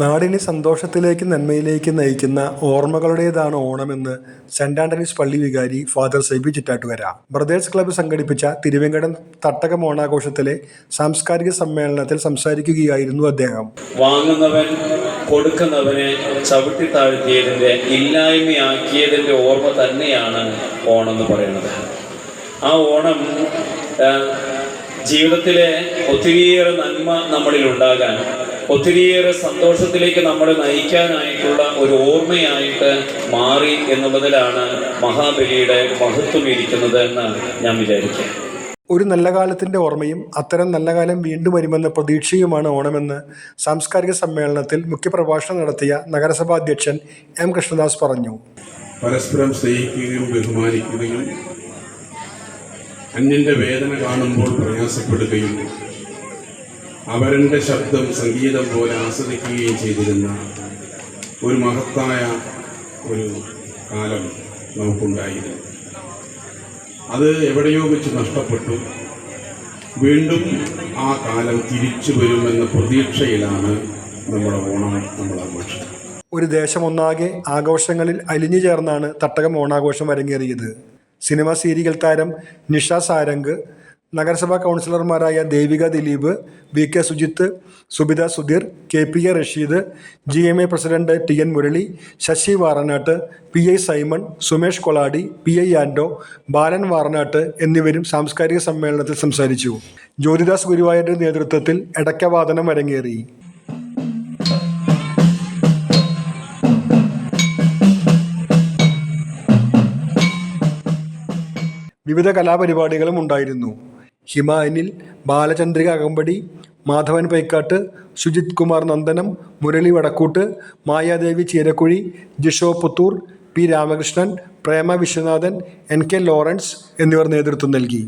നാടിനെ സന്തോഷത്തിലേക്കും നന്മയിലേക്കും നയിക്കുന്ന ഓർമ്മകളുടേതാണ് ഓണമെന്ന് സെന്റ് ആന്റണീസ് പള്ളി വികാരി father Saibi Chittattukara brothers club സംഘടിപ്പിച്ച തിരുവങ്കടം തട്ടകം ഓണാഘോഷത്തിലെ സാംസ്കാരിക സമ്മേളനത്തിൽ സംസാരിക്കുകയായിരുന്നു അദ്ദേഹം. വാങ്ങുന്നവൻ കൊടുക്കുന്നവനെ ചവിട്ടി താഴ്ത്തിയതിന്റെ ഇല്ലായ്മയാക്കിയതിന്റെ ഓർമ്മ തന്നെയാണ് ഓണം എന്ന് പറയുന്നത്. ആ ഓണം ജീവിതത്തിലെ ഒത്തിരിയേറെ നന്മ നമ്മളിൽ ഉണ്ടാകാൻ ഒത്തിരിയേറെ സന്തോഷത്തിലേക്ക് നമ്മളെ നയിക്കാനായിട്ടുള്ള ഒരു ഓർമ്മയായിട്ട് മാറി എന്നുള്ളതിലാണ് മഹാബലിയുടെ മഹത്വം ഇരിക്കുന്നത് എന്ന് ഞാൻ വിചാരിക്കും. ഒരു നല്ല കാലത്തിന്റെ ഓർമ്മയും അത്തരം നല്ല കാലം വീണ്ടും വരുമെന്ന പ്രതീക്ഷയുമാണ് ഓണമെന്ന് സാംസ്കാരിക സമ്മേളനത്തിൽ മുഖ്യപ്രഭാഷണം നടത്തിയ നഗരസഭാ അധ്യക്ഷൻ എം കൃഷ്ണദാസ് പറഞ്ഞു. പരസ്പരം സ്നേഹിക്കുകയും ബഹുമാനിക്കുകയും അന്യന്റെ വേദന കാണുമ്പോൾ പ്രയാസപ്പെടുകയും അവരന്റെ ശബ്ദം സംഗീതം പോലെ ആസ്വദിക്കുകയും ചെയ്തിരുന്ന ഒരു മഹത്തായ ഒരു കാലം നമുക്കുണ്ടായിരുന്നു. അത് എവിടെയോ വെച്ച് നഷ്ടപ്പെട്ടു. വീണ്ടും ആ കാലം തിരിച്ചു വരുമെന്ന പ്രതീക്ഷയിലാണ് നമ്മുടെ ഓണം നമ്മൾ ആഘോഷിക്കുന്നത് ഒരു ദേശമൊന്നാകെ ആഘോഷങ്ങളിൽ അലിഞ്ഞു ചേർന്നാണ് തട്ടകം ഓണാഘോഷം അരങ്ങേറിയത്. സിനിമ സീരിയൽ താരം നിഷ സാരംഗ് നഗരസഭാ കൗൺസിലർമാരായ Devika Dileep V K Sujith Subitha Sudheer K P A Rasheed G M A president T N Murali Sasi Varanattu P I Simon Sumesh Koladi P I Ando Balan Varanattu എന്നിവരും സാംസ്കാരിക സമ്മേളനത്തിൽ സംസാരിച്ചു. ജ്യോതിദാസ് ഗുരുവായൂരിന്റെ നേതൃത്വത്തിൽ എടക്കവാദനം അരങ്ങേറി. വിവിധ കലാപരിപാടികളും ഉണ്ടായിരുന്നു. ഹിമ അനിൽ ബാലചന്ദ്രിക അകമ്പടി Madhavan Paikkattu Sujith Kumar Nandanam Murali Vadakkoottu Mayadevi Cheerakkuzhi Jisho Puthur P Ramakrishnan Prema Viswanathan N K Lawrence എന്നിവർ നേതൃത്വം നൽകി.